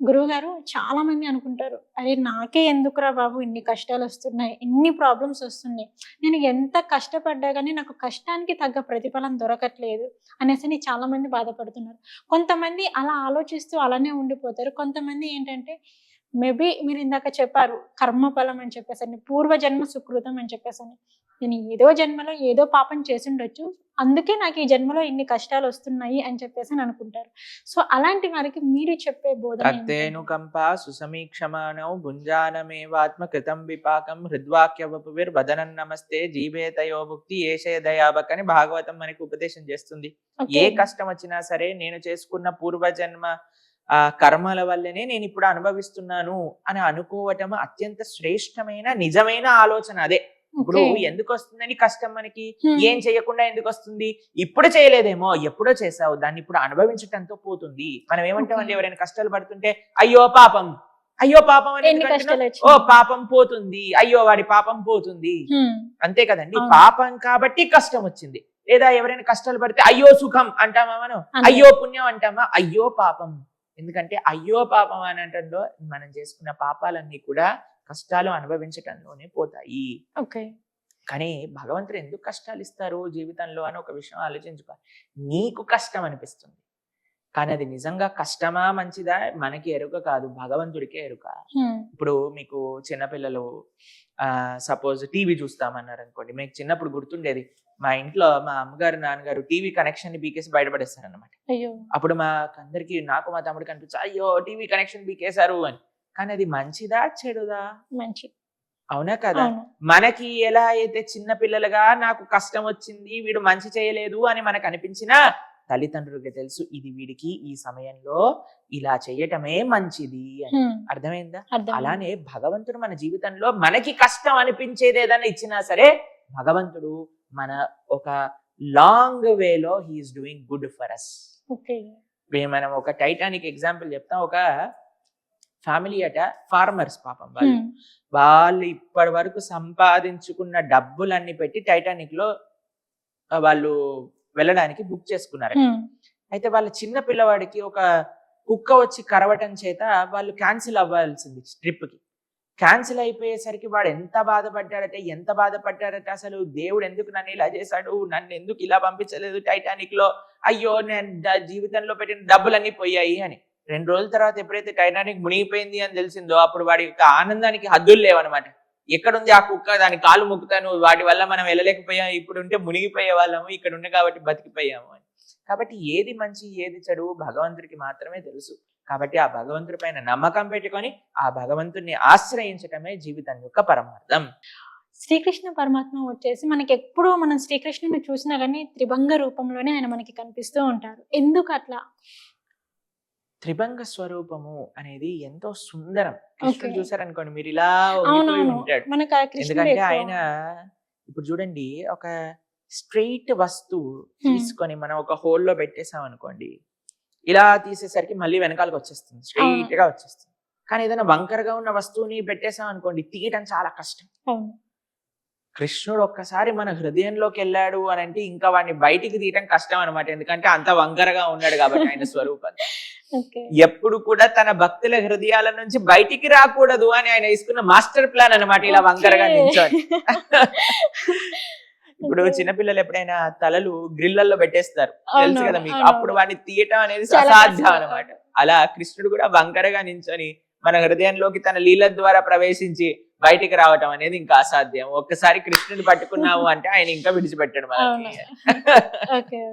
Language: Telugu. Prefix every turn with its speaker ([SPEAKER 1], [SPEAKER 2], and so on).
[SPEAKER 1] గురువుగారు చాలామంది అనుకుంటారు అరే నాకే ఎందుకురా బాబు ఇన్ని కష్టాలు వస్తున్నాయి ఇన్ని ప్రాబ్లమ్స్ వస్తున్నాయి నేను ఎంత కష్టపడ్డా కానీ నాకు కష్టానికి తగ్గ ప్రతిఫలం దొరకట్లేదు అనేసి నేను చాలామంది బాధపడుతున్నారు. కొంతమంది అలా ఆలోచిస్తూ అలానే ఉండిపోతారు. కొంతమంది ఏంటంటే మేబీ మీరు ఇందాక చెప్పారు కర్మఫలం అని చెప్పేసరి పూర్వజన్మ సుకృతం అని చెప్పేసరి నేను ఏదో జన్మలో ఏదో పాపం చేసుండొచ్చు అందుకే నాకు ఈ జన్మలో ఇన్ని కష్టాలు వస్తున్నాయి అని చెప్పేసి అని అనుకుంటారు సో అలాంటి వారికి మీరు చెప్పే బోధన?
[SPEAKER 2] తత్తేనుకంపా సుసమీక్షమాణౌ భుంజానమేవాత్మ కృతం విపాకం హృద్వాక్యవపువిర్వదనం నమస్తే జీవేతయో భుక్తి ఏషయ అని భాగవతం మనకి ఉపదేశం చేస్తుంది. ఏ కష్టం వచ్చినా సరే నేను చేసుకున్న పూర్వజన్మ ఆ కర్మల వల్లనే నేను ఇప్పుడు అనుభవిస్తున్నాను అని అనుకోవటం అత్యంత శ్రేష్టమైన నిజమైన ఆలోచన అదే ఇప్పుడు. ఎందుకు వస్తుందని కష్టం మనకి. ఏం చేయకుండా ఎందుకు వస్తుంది ఇప్పుడు చేయలేదేమో ఎప్పుడో చేసావు దాన్ని ఇప్పుడు అనుభవించటంతో పోతుంది మనం ఏమంటామండి. ఎవరైనా కష్టాలు పడుతుంటే అయ్యో పాపం అయ్యో పాపం అని? ఓ? పాపం పోతుంది అయ్యో వాడి పాపం పోతుంది. అంతే కదండి. పాపం కాబట్టి కష్టం వచ్చింది లేదా ఎవరైనా కష్టాలు పడితే అయ్యో సుఖం అంటామా మనం. అయ్యో పుణ్యం అంటామా అయ్యో పాపం ఎందుకంటే అయ్యో పాపం అని అంటంలో మనం చేసుకున్న పాపాలన్నీ కూడా కష్టాలు అనుభవించటంలోనే పోతాయి.
[SPEAKER 1] ఓకే.
[SPEAKER 2] కానీ భగవంతుడు ఎందుకు కష్టాలు ఇస్తారు జీవితంలో అని ఒక విషయం ఆలోచించుకోవాలి నీకు కష్టం అనిపిస్తుంది. కానీ అది నిజంగా కష్టమా మంచిదా? మనకి ఎరుక కాదు భగవంతుడికే ఎరుక. ఇప్పుడు మీకు చిన్నపిల్లలు ఆ సపోజ్ టీవీ చూస్తామన్నారు అనుకోండి మీకు చిన్నప్పుడు గుర్తుండేది మా ఇంట్లో మా అమ్మగారు నాన్నగారు టీవీ కనెక్షన్ని బీకేసి బయటపడేస్తారు అనమాట
[SPEAKER 1] అయ్యో.
[SPEAKER 2] అప్పుడు మా అందరికి నాకు మా తమ్ముడికి అనిపించి అయ్యో టీవీ కనెక్షన్ బీకేశారు అని. కానీ అది మంచిదా చెడుదా?
[SPEAKER 1] మంచి.
[SPEAKER 2] అవునా కదా? మనకి ఎలా అయితే చిన్న పిల్లలుగా నాకు కష్టం వచ్చింది వీడు మంచి చేయలేదు అని మనకు అనిపించినా తల్లిదండ్రులకి తెలుసు ఇది వీడికి ఈ సమయంలో ఇలా చేయటమే మంచిది అని. అర్థమైందా?
[SPEAKER 1] అర్థం
[SPEAKER 2] అలానే భగవంతుడు మన జీవితంలో మనకి కష్టం అనిపించేది ఏదైనా ఇచ్చినా సరే భగవంతుడు మన ఒక లాంగ్ వేలో he is doing good for us.
[SPEAKER 1] Okay.
[SPEAKER 2] మనం ఒక టైటానిక్ ఎగ్జాంపుల్ చెప్తాం. ఒక ఫ్యామిలీ అట ఫార్మర్స్ పాపం వాళ్ళు. వాళ్ళు ఇప్పటి వరకు సంపాదించుకున్న డబ్బులన్నీ పెట్టి టైటానిక్లో వాళ్ళు వెళ్ళడానికి బుక్ చేసుకున్నారు. అయితే వాళ్ళ చిన్న పిల్లవాడికి ఒక కుక్క వచ్చి కరవటం చేత వాళ్ళు క్యాన్సిల్ అవ్వాల్సింది ట్రిప్కి. క్యాన్సిల్ అయిపోయేసరికి వాడు ఎంత బాధపడ్డాడట ఎంత బాధపడ్డాడట అసలు? దేవుడు ఎందుకు నన్ను ఇలా చేశాడు? నన్ను ఎందుకు ఇలా పంపించలేదు టైటానిక్లో? అయ్యో నేను జీవితంలో పెట్టిన డబ్బులన్నీ పోయాయి అని. రెండు రోజుల తర్వాత ఎప్పుడైతే టైటానిక్ మునిగిపోయింది అని తెలిసిందో అప్పుడు వాడి యొక్క ఆనందానికి హద్దులు లేవన్నమాట. ఎక్కడుంది ఆ కుక్క? దాని కాలు ముక్కుతాను. వాటి వల్ల మనం వెళ్ళలేకపోయాం. ఇప్పుడు ఉంటే మునిగిపోయే వాళ్ళము. ఇక్కడ ఉండే కాబట్టి బతికిపోయాము అని. కాబట్టి ఏది మంచి ఏది చెడు భగవంతుడికి మాత్రమే తెలుసు. కాబట్టి ఆ భగవంతుడి పైన నమ్మకం పెట్టుకొని ఆ భగవంతుడిని ఆశ్రయించటమే జీవితం యొక్క పరమార్థం.
[SPEAKER 1] శ్రీకృష్ణ పరమాత్మ వచ్చేసి మనకి ఎప్పుడు మనం శ్రీకృష్ణుని చూసినా కానీ త్రిభంగ రూపంలోనే ఆయన మనకి కనిపిస్తూ ఉంటారు. ఎందుకు అట్లా
[SPEAKER 2] త్రిభంగ స్వరూపము అనేది ఎంతో సుందరం. కృష్ణుడు. చూసారనుకోండి మీరు ఇలా ఎందుకంటే ఆయన ఇప్పుడు చూడండి ఒక స్ట్రెయిట్ వస్తువు. తీసుకొని మనం ఒక hole లో పెట్టేసాం అనుకోండి ఇలా తీసేసరికి మళ్ళీ వెనకాలకు వచ్చేస్తుంది స్ట్రెయిట్గా వచ్చేస్తుంది. కానీ ఏదైనా వంకరగా ఉన్న వస్తువుని పెట్టేసాం అనుకోండి తీయటం చాలా కష్టం. కృష్ణుడు ఒక్కసారి మన హృదయంలోకి వెళ్ళాడు అని అంటే ఇంకా వాడిని బయటికి తీయటం కష్టం అనమాట ఎందుకంటే అంత వంకరగా ఉన్నాడు కాబట్టి ఆయన స్వరూపం. ఎప్పుడు కూడా తన భక్తుల హృదయాల నుంచి బయటికి రాకూడదు అని ఆయన తీసుకున్న మాస్టర్ ప్లాన్ అన్నమాట ఇలా వంకరగా నించొని ఇప్పుడు చిన్నపిల్లలు ఎప్పుడైనా తలలు గ్రిల్లల్లో పెట్టేస్తారు. తెలుసు కదా మీకు. అప్పుడు వాడిని తీయటం అనేది అసాధ్యం. అనమాట అలా కృష్ణుడు కూడా వంకరగా నించొని మన హృదయంలోకి తన లీల ద్వారా ప్రవేశించి బయటికి రావటం అనేది ఇంకా అసాధ్యం. ఒక్కసారి కృష్ణుని పట్టుకున్నాము అంటే ఆయన ఇంకా విడిచిపెట్టడం మనకి.